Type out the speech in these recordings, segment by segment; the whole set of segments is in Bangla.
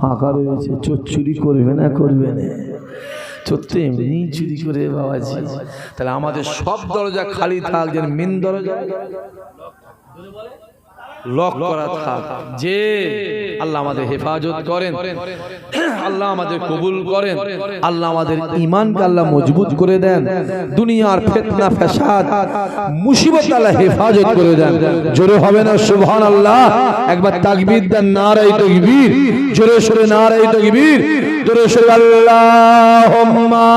ফাঁকা রয়েছে চোর চুরি করবে না করবে না। চোর এমনি চুরি করে তাহলে আমাদের সব দরজা খালি থাক, যেন মেন দরজা। লক করা থাক। যে আল্লাহ আমাদের হেফাজত করেন আল্লাহ আমাদের কবুল করেন আল্লাহ আমাদের ইমানকে আল্লাহ মজবুত করে দেন দুনিয়ার ফেতনা ফ্যাসাদ মুসিবত আল্লাহ হেফাজত করে দেন। জোরে হবে না সুবহান আল্লাহ একবার তাকবীর দেন নারাই তকবীর। জোরে সরে নারাই তকবীর। জোরে সরে আল্লাহুম্মা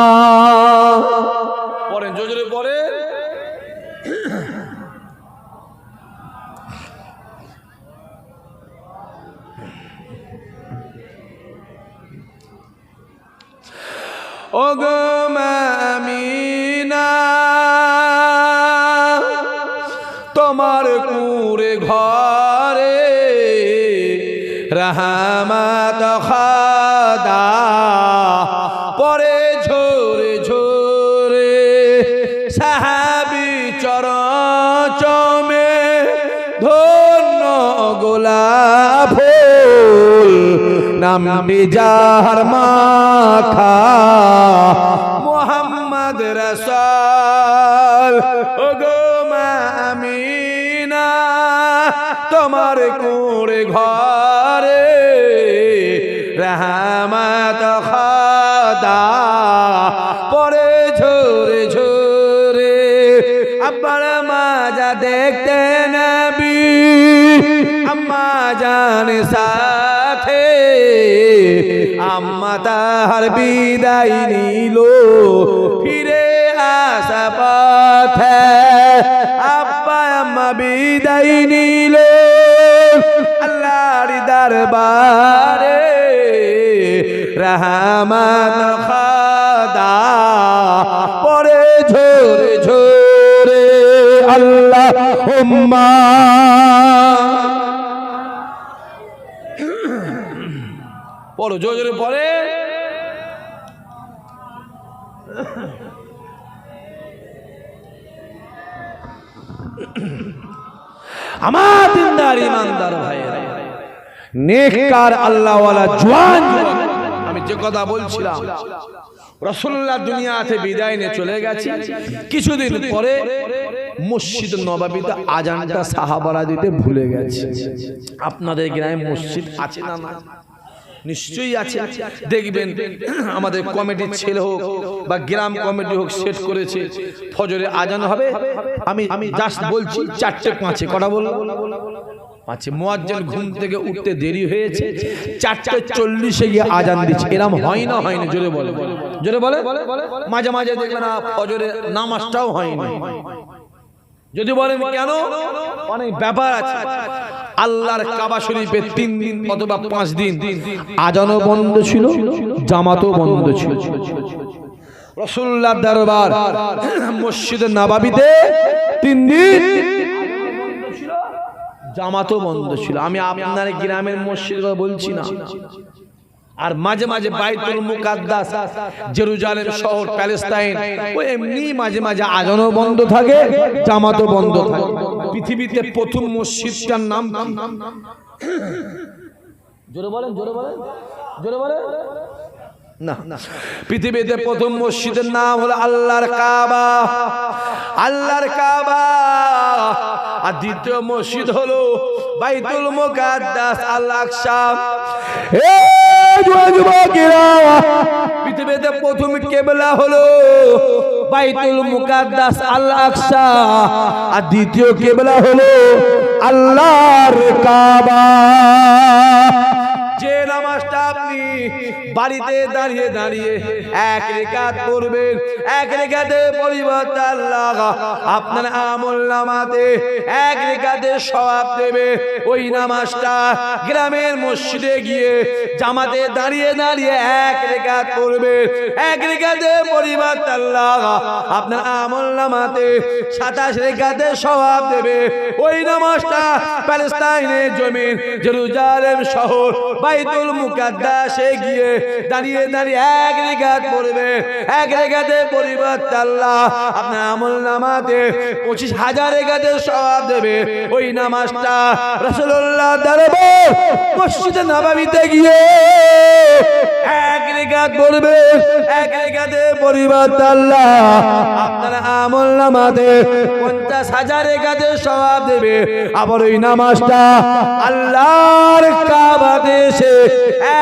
সাহাবি চর চমে ধন্য গোলাপ ফুল নামটি যাহার মাখা মোহাম্মদ রসাল। ও গো মামিনা, তোমার কুড়ে ঘরে রহমত জান সাথে আম্মা তাহার বিদায় নিল। ফিরে আসা পথে আব্বা আম্মা বিদায় নিল। আল্লাহর দরবারে রহমত খাদা পরে ঝোরে ঝোরে আল্লাহ উম্মা পড়ো, জোরে জোরে পড়ে। আমার দিনদার ইমানদার ভাইয়েরা, নেককার আমি যে কথা বলছিলাম রসুল্লাহ দুনিয়াতে বিদায় নিয়ে চলে গেছে। কিছুদিন পরে মসজিদ নবাবিতে আজানটা সাহাবারা দিতে ভুলে গেছে। আপনাদের গ্রামে মসজিদ আছে না না নিশ্চয়ই আছে। দেখবেন আমাদের কমিটির ছেলে হোক বা গ্রাম কমিটি হোক সেট করেছে ফজরে আজান হবে। আমি আমি জাস্ট বলছি চারটে পাঁচে কটা বলব। পাঁচে মোয়াজ্জেন ঘুম থেকে উঠতে দেরি হয়েছে চারটে চল্লিশে গিয়ে আজান দিচ্ছে। এরম হয় না হয়নি জোরে বলে। জোরে বলে? মাঝে মাঝে দেখবে না ফজরে নামাজটাও হয়নি যদি বলেন কেন? অনেক ব্যাপার আছে। আল্লাহর কাবা শরীফে তিন দিন অথবা পাঁচ দিন আজানও বন্ধ ছিল, জামাতও বন্ধ ছিল। রসুল্লাহ দরবার মসজিদের নাবাবিতে তিন দিন জামাতও বন্ধ ছিল। আমি আপনার গ্রামের মসজিদ বলছি না। আর মাঝে মাঝে বাইতুল মুকাদ্দাস, জেরুজালেম শহর, প্যালেস্তাইন, ও এমনি মাঝে মাঝে আজানও বন্ধ থাকে, জামাতও বন্ধ থাকে। পৃথিবীতে প্রথম মসজিদটার নাম? জোরে বলেন জোরে বলেন জোরে বলেন না পৃথিবীতে প্রথম মসজিদের নাম হলো আল্লাহর কাবা। আল্লাহর কাবা। আর দ্বিতীয় মসজিদ হলো বাইতুল মুকাদ্দাস আল আকসা। এ যুবকেরা পৃথিবীতে প্রথম কেবলা হলো বাইতুল মুকাদ্দাস আল আকসা। আর দ্বিতীয় কেবলা হলো আল্লাহর কাবা। যে নামাজটা আপনি বাড়িতে দাঁড়িয়ে দাঁড়িয়ে এক রেখাত পড়বেন, এক রেখাতে পরিবর্তে আল্লাহ আপনার আমল নামাতে এক রেখাতে সবাব দেবে। ওই নামাজটা গ্রামের মসজিদে গিয়ে জামাতে দাঁড়িয়ে দাঁড়িয়ে এক রেখাত পড়বে, এক রেখাতে পরিবর্তে আল্লাহ আপনার আমল নামাতে সাতাশ রেখাতে সবাব দেবে। ওই নামাজটা প্যালেস্তাইনের জমিন, জেরুজালেম শহর, বাইতুল পরিবর্তে মসজিদে নবাবিতে গিয়ে এক রেখাত পড়বে। এক রেখাতে পরিবর্তন আল্লাহ আপনার আমল নামাতে পঞ্চাশ হাজার রেখাতে সবাব দেবে। আবার ওই নামাজটা আল্লাহর কাবাতে এসে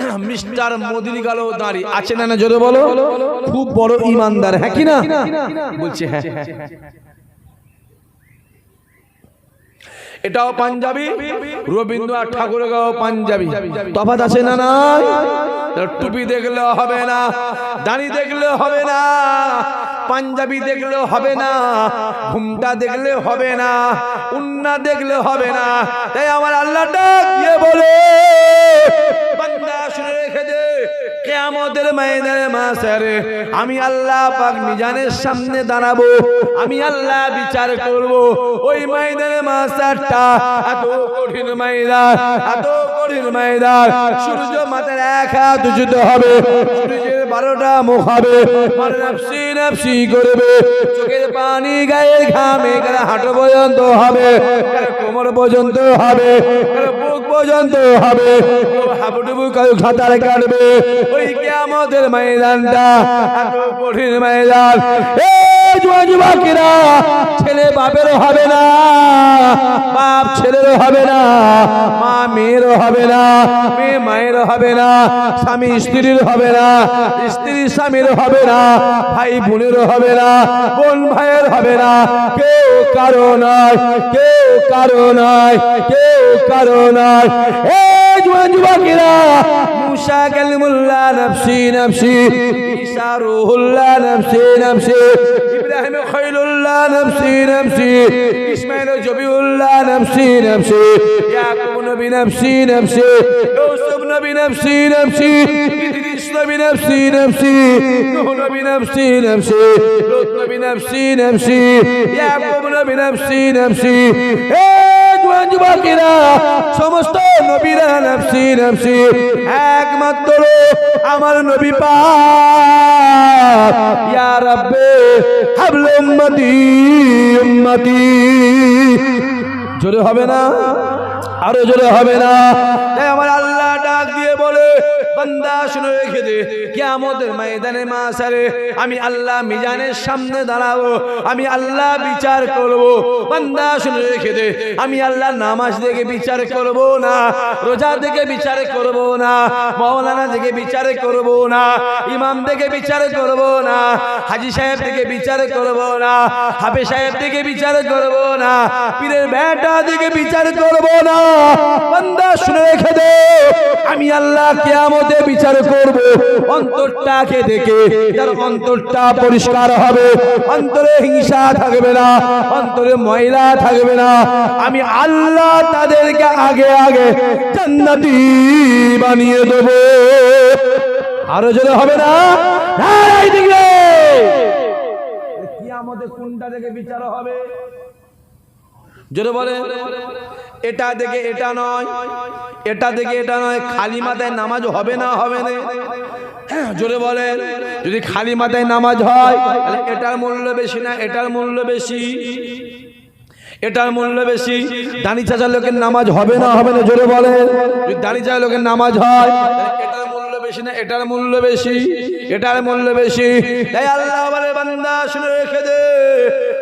মিস্টার মোদির গেল দাঁড়ি আছে না না, জোরে বলো। খুব বড় ইমানদার হ্যাঁ কি না? বলছে হ্যাঁ এটাও পাঞ্জাবি। রবীন্দ্রনাথ ঠাকুরেরও পাঞ্জাবি। তফাত আছে না নাই? টুপি দেখলে হবে না, দাড়ি দেখলে হবে না, পাঞ্জাবি দেখলে হবে না, ঘুমটা দেখলে হবে না, উন্না দেখলে হবে না। তাই আমার আল্লাহ ডাক দিয়ে বলে কেয়ামতের ময়দানে মাসের, আমি আল্লাহ পাক মিজানের সামনে দাঁড়াবো, আমি আল্লাহ বিচার করব। ওই ময়দানে মাসারটা এত কঠিন ময়দান, এত কঠিন ময়দান। সূর্য মাথার এক হাত উচিত হবে সূর্যের বারোটা মুখ হবে। করবে। চোখের পানি, গায়ে ঘামে হাট পর্যন্ত হবে। কোমর পর্যন্ত হবে। বুক পর্যন্ত হবে। হাবুডুবু খাতার কাটবে। ওই কেয়ামতের ময়দানটা কঠিন ময়দান। এ জুয়া যুবকেরা ছেলে বাপেরও হবে না বাপ ছেলেরও হবে না, মা মেয়েরও হবে না, মেয়ে মায়েরও হবে না, স্বামী স্ত্রীর হবে না, স্ত্রী স্বামীর হবে না, ভাই বোনেরও হবে না, বোন ভাইয়ের হবে না, কেউ কারও নয়, কেউ কারও নয়, কেউ কারও নয়। এ জুয়ান যুবকেরা মুসা কালিমুল্লাহ নফসি নফসি ঈসা রুহুল্লাহ নফসি নফসি ইব্রাহিম খৈলুল্লাহ নফসি নফসি ইসমাইল জবিউল্লাহ নফসি নফসি ইয়াকুব নবী নফসি নফসি ইউসুফ নবী নফসি নফসি ইদ্রিস নবী নফসি নফসি নূহ নবী নফসি নফসি লূত নবী নফসি নফসি ইয়াকুব নবী নফসি নফসি এ যুবকেরা, সমস্ত নবীরা নফসি নফসি। একমাত্র আমার নবী পাক। ইয়া রাব্বে, হাবল উম্মতি উম্মতি। জোরে হবে না? আরও জোরে হবে না? আমার আল্লাহ বান্দা শুনে রেখে দে, কিয়ামতের ময়দানে মাসারে আমি আল্লাহ মিজানের সামনে দাঁড়াবো, আমি আল্লাহ বিচার করব। বান্দা শুনে রেখে দে, আমি আল্লাহ নামাজ দেখে বিচার করব না, রোজা দেখে বিচার করব না মৌলানা দেখে বিচার করব না, ইমাম দেখে বিচার করব না, হাজি সাহেব থেকে বিচার করব না হাফে সাহেব থেকে বিচার করব না, পীরের বেটা থেকে বিচার করব না। বান্দা শুনে রেখে দে, আমি আল্লাহ কিয়ামতে বিচার করব। অন্তরটাকে দেখে যার অন্তরটা পরিষ্কার হবে, অন্তরে হিংসা থাকবে না, অন্তরে ময়লা থাকবে না। আমি আল্লাহ তাদেরকে আগে আগে জান্নাতি বানিয়ে দেব। আরও জোরে হবে না? কিয়ামতে কোনটা থেকে বিচার হবে? জোরে বলে এটা দেখে এটা নয় এটা দেখে এটা নয় খালি মাথায় নামাজ হবে না হবে না? হ্যাঁ, জোরে বলে যদি খালি মাথায় নামাজ হয় তাহলে এটার মূল্য বেশি না এটার মূল্য বেশি। এটার মূল্য বেশি। দানি চাচা লোকের নামাজ হবে না হবে না জোরে বলে। যদি দানি চাচা লোকের নামাজ হয় এটার মূল্য বেশি না এটার মূল্য বেশি এটার মূল্য বেশি। তাই আল্লাহ বলে বান্দা শুনে রেখে দে।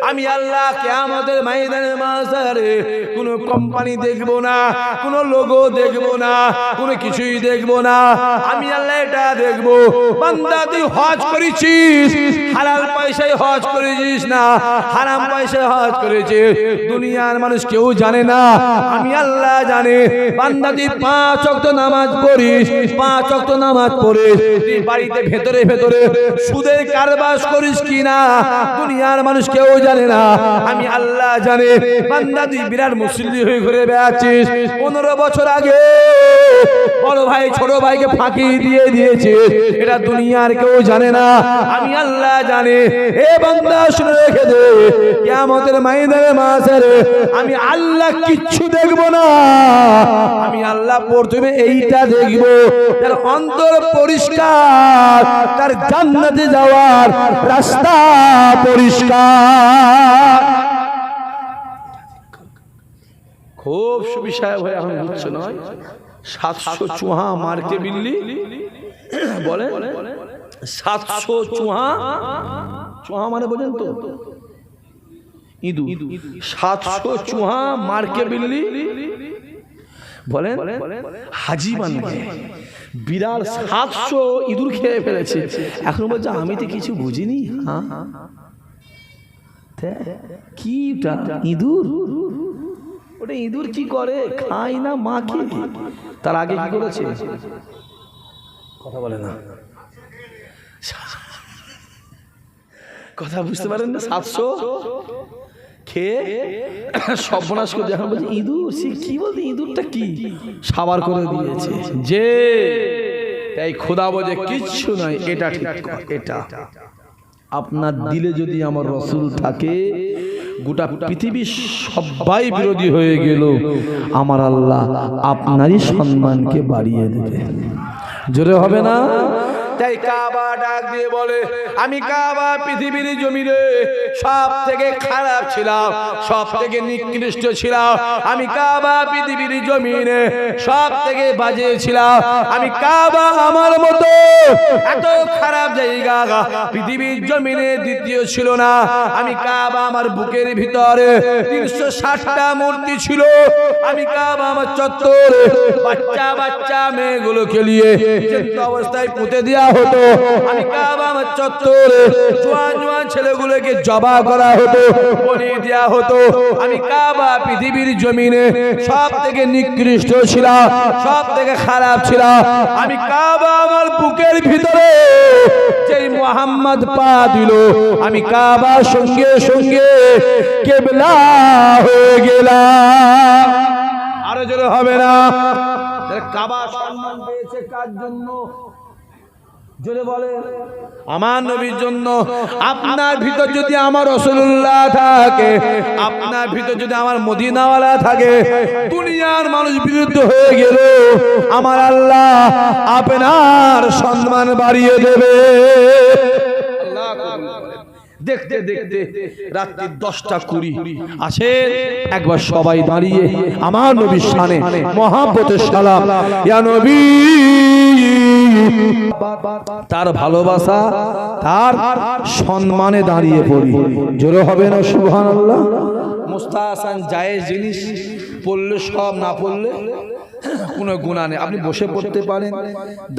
আমি আল্লাহ কেয়ামতের ময়দানে মাসারে কোনো কোম্পানি দেখব না, কোনো লোগো দেখব না, কোনো কিছুই দেখব না। আমি আল্লাহ এটা দেখব। বান্দা, তুই হজ করেছিস? হালাল পয়সায় হজ করেছিস না? হারাম পয়সায় হজ করেছিস? দুনিয়ার মানুষ কেউ জানে না। আমি আল্লাহ জানে। বান্দা, তুই পাঁচ অক্ত নামাজ পড়িস, পাঁচ অক্ত নামাজ পড়িস। বাড়িতে ভেতরে ভেতরে সুদের কারবাস করিস কি না? দুনিয়ার মানুষ কেউ জানে না। আমি আল্লাহ জানে। বান্দা তুই বিরাট মুসল্লি হয়ে ঘুরে বেড়াচ্ছিস। পনেরো বছর আগে বড় ভাই ছোট ভাইকে ফাঁকি দিয়ে দিয়েছে। এটা দুনিয়ার কেউ জানে না। আমি আল্লাহ জানে। এ বান্দা শুনে রেখে দে, কিয়ামতের ময়দানে মাসের আমি আল্লাহ কিচ্ছু দেখব না। আমি আল্লাহ প্রথমে এইটা দেখব। তার অন্তর পরিষ্কার, তার জান্নাতে যাওয়ার রাস্তা পরিষ্কার। খুব সুবিষয় হয়ে এখন বুঝছ নয়। সাতশো চুহা মার্কে বিল্লি। বলে? সাতশো চুহা? চুহা মানে বোঝেন তো? ইঁদু সাতশো চুহা মার্কে বিল্লি। বলেন? হাজি বানবে বিড়াল সাতশো ইঁদুর খেয়ে ফেলেছে। এখন বলছে, আমি তো কিছু বুঝিনি। হ্যাঁ? কি ইঁদুর? ওটা ইঁদুর কি করে? খায় না তার আগে কি করেছে? কথা বলে না। কথা বুঝতে পারেন না? সাতশো? খেয়ে সর্বনাশ করে এখন বলছে ইঁদুর? সে কি বলতে ইঁদুরটা কি? সাবার করে দিয়েছে। যে তাই খোদা বোঝে কিচ্ছু নয় এটা ঠিক এটা। আপনার দিলে যদি আমার রসুল থাকে গোটা পৃথিবীর সবাই বিরোধী হয়ে গেল। আমার আল্লাহ আপনারই সম্মানকে বাড়িয়ে দেবে জোরে হবে না? তাই কাবা ডাক দিয়ে বলে, আমি কাবা পৃথিবীর জমিনে সব থেকে খারাপ ছিলাম সব থেকে নিকৃষ্ট ছিলাম। আমি কাবা পৃথিবীর জমিনে সব থেকে বাজে ছিলাম। আমি কাবা আমার মতো এত খারাপ জায়গা পৃথিবীর জমিনে দ্বিতীয় ছিল না। আমি কাবা আমার বুকের ভিতরে তিনশো ষাটটা মূর্তি ছিল। আমি কাবা আমার চত্বরে বাচ্চা বাচ্চা মেয়েগুলো খেলিয়ে অবস্থায় পুঁতে দেওয়া হতো। আমি কাবা চত্বরে জোয়ান জোয়ান ছেলেগুলোকে জবা করা হতো বলি দেওয়া হতো। আমি কাবা পৃথিবীর জমিনে সব থেকে নিকৃষ্ট ছিলাম সব থেকে খারাপ ছিলাম। আমি কাবা আমার বুকের ভিতরে যেই মোহাম্মদ পা দিল, আমি কাবা সঙ্গে সঙ্গে কেবলা হয়ে গেলাম। আরও জোরে হবে না। কাবা সম্মান পেয়েছে কার জন্য? আমার নবীর জন্য আপনার ভিতর যদি আমার রসুল্লাহ থাকে, আপনার ভিতর যদি আমার মদিনাওয়ালা থাকে, দুনিয়ার মানুষ বিরুদ্ধ হয়ে গেল, আমার আল্লাহ আপনার সম্মান বাড়িয়ে দেবে। দেখতে দেখতে রাত্রি দশটা কুড়ি। আসে একবার সবাই দাঁড়িয়ে আমার নবীর সানে মহাব্বতের সালাম। ইয়া নবী। তার ভালোবাসা তার সম্মানে দাঁড়িয়ে পড়ি। জোরে হবে না সুবহান আল্লাহ মুস্তাহাসান জায়েজ জিনিস পড়লে সব না পড়লে? কোনো গুণা নেই। আপনি বসে পড়তে পারেন,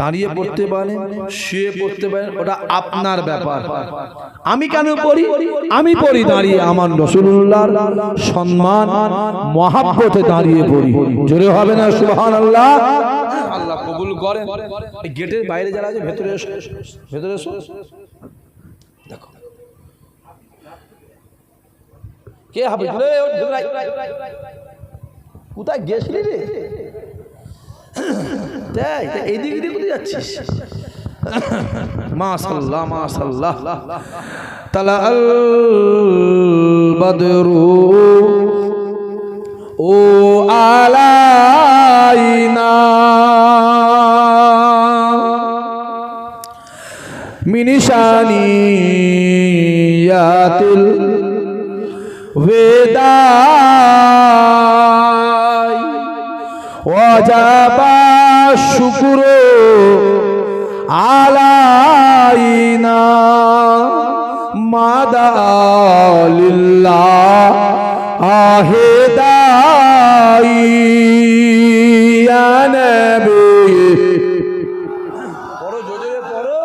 দাঁড়িয়ে পড়তে পারেন, শুয়ে পড়তে পারেন, ওটা আপনার ব্যাপার। আমি কেন পড়ি? আমি পড়ি দাঁড়িয়ে আমার রসুল্লাহর সম্মান, মহাব্বতে দাঁড়িয়ে পড়ি। জোরে হবে না সুবহান আল্লাহ আল্লাহ কবুল করেন। গেটের বাইরে যারা আছে, ভেতরে ভেতরে দেখো। কে হবে? কোথায় গেছিলি রে? তাই তা এইদিকে দিয়ে কোথায় যাচ্ছিস মাশাল্লাহ মাশাল্লাহ তালা আল বদরু ও আলাইনা মিনিশানিয়াতিল বেদাই ওয়াজাবা শুকুরু আলাইনা মাদালিল্লাহ আহেদাই ইয়া নবী। পড়ো জোরে পড়ো।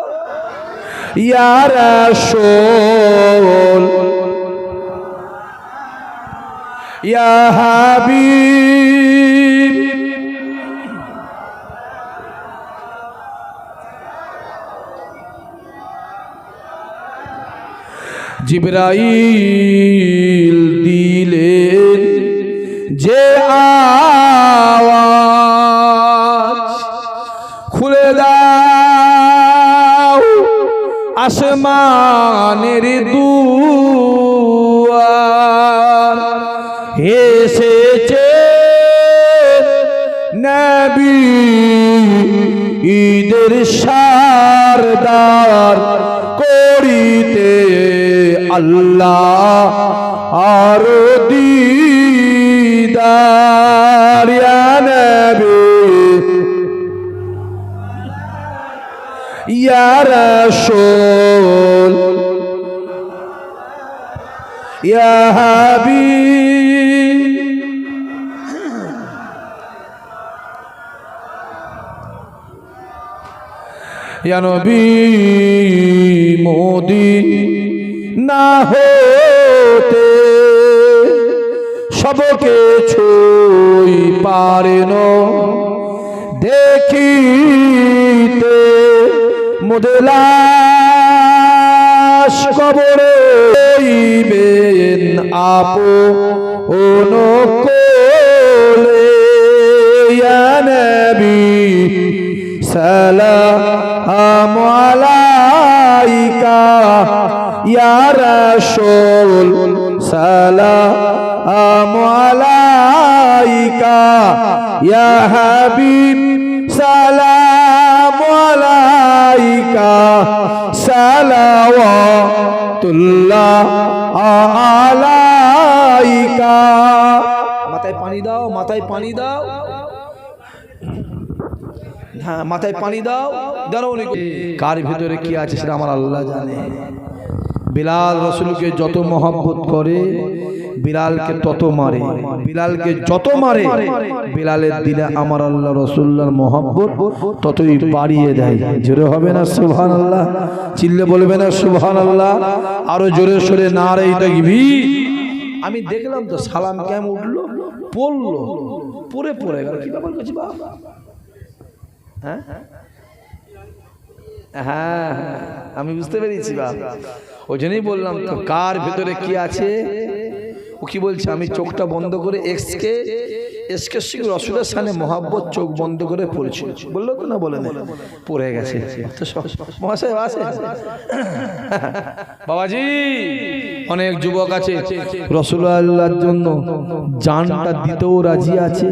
ইয়া রাসূল। ইয়া হাবিব। জিব্রাইল দিলেন যে আওয়াজ খুলে দাও আসমানের দু এসেছে নবী ঈদের সারদার। আল্লাহ আর দিদার নবী। ইয়া রাসূল। ইয়া হাবিব। মোদি। না হতে সবকে ছুই পারেন দেখিতে মুদলাস কবরে হইবেন আপো কোলে। ইয়া নবী সালাম আলাইকা। ইয়া রাসূল, সালাম আলাইকা, ইয়া হাবিব, সালাম আলাইকা, সালাওয়াতুল্লাহ আলাইকা। মাথায় পানি দাও, মাথায় পানি দাও। হ্যাঁ মাথায় পানি দাও। দাঁড়াও কার ভিতরে কি আছে সেটা আমার আল্লাহ জানে। বিলাল রসুলকে যত মহব্বত করে, বিলালকে তত মারে। বিলালকে যত মারে, বিলালের দিলে আমার আল্লাহ রসুল্লার মহব্বত ততই বাড়িয়ে দেয়। জোরে হবে না সুবহান আল্লাহ চিল্লে বলবে না সুবহান আল্লাহ আরও জোরে সোরে না রে দেখবি আমি দেখলাম তো সালাম কেমন উঠল, পড়ল পরে পড়ে গেল। কি ব্যাপার করছি বাবা হ্যাঁ? হ্যাঁ আমি বুঝতে পেরেছি বা ওই জন্যই বললাম তো কার ভেতরে কি আছে? ও কি বলছে আমি চোখটা বন্ধ করে এক্সকে এসকে সিং রসুলের সামনে মহাব্বত চোখ বন্ধ করে পড়েছি। বলল তো না বলে পড়ে গেছে। মহাশয় আছে? বাবাজি অনেক যুবক আছে। রসুল্লাহর জন্য জানটা দিতেও রাজি আছে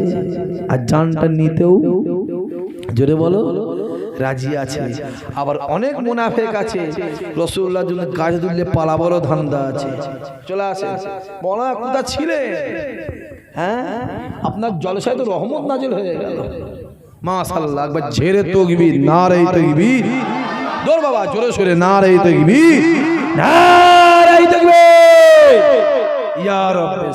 আর জানটা নিতেও জোরে বলো। রাজি আছে। আবার অনেক মুনাফেক আছে। রসুল্লাহর জন্য গাছ তুললে পালাবারও ধান্দা আছে। চলে আসে বলা কোথা ছিলে হ্যাঁ? আপনার জলসায় তো রহমত নাজিল হয়ে গেল। মাশাল্লাহ একবার ঝেড়ে তকবি না রে তকবি দৌড় বাবা জোরে সরে না রে তকবি না রে তকবি ইয়া রব্বে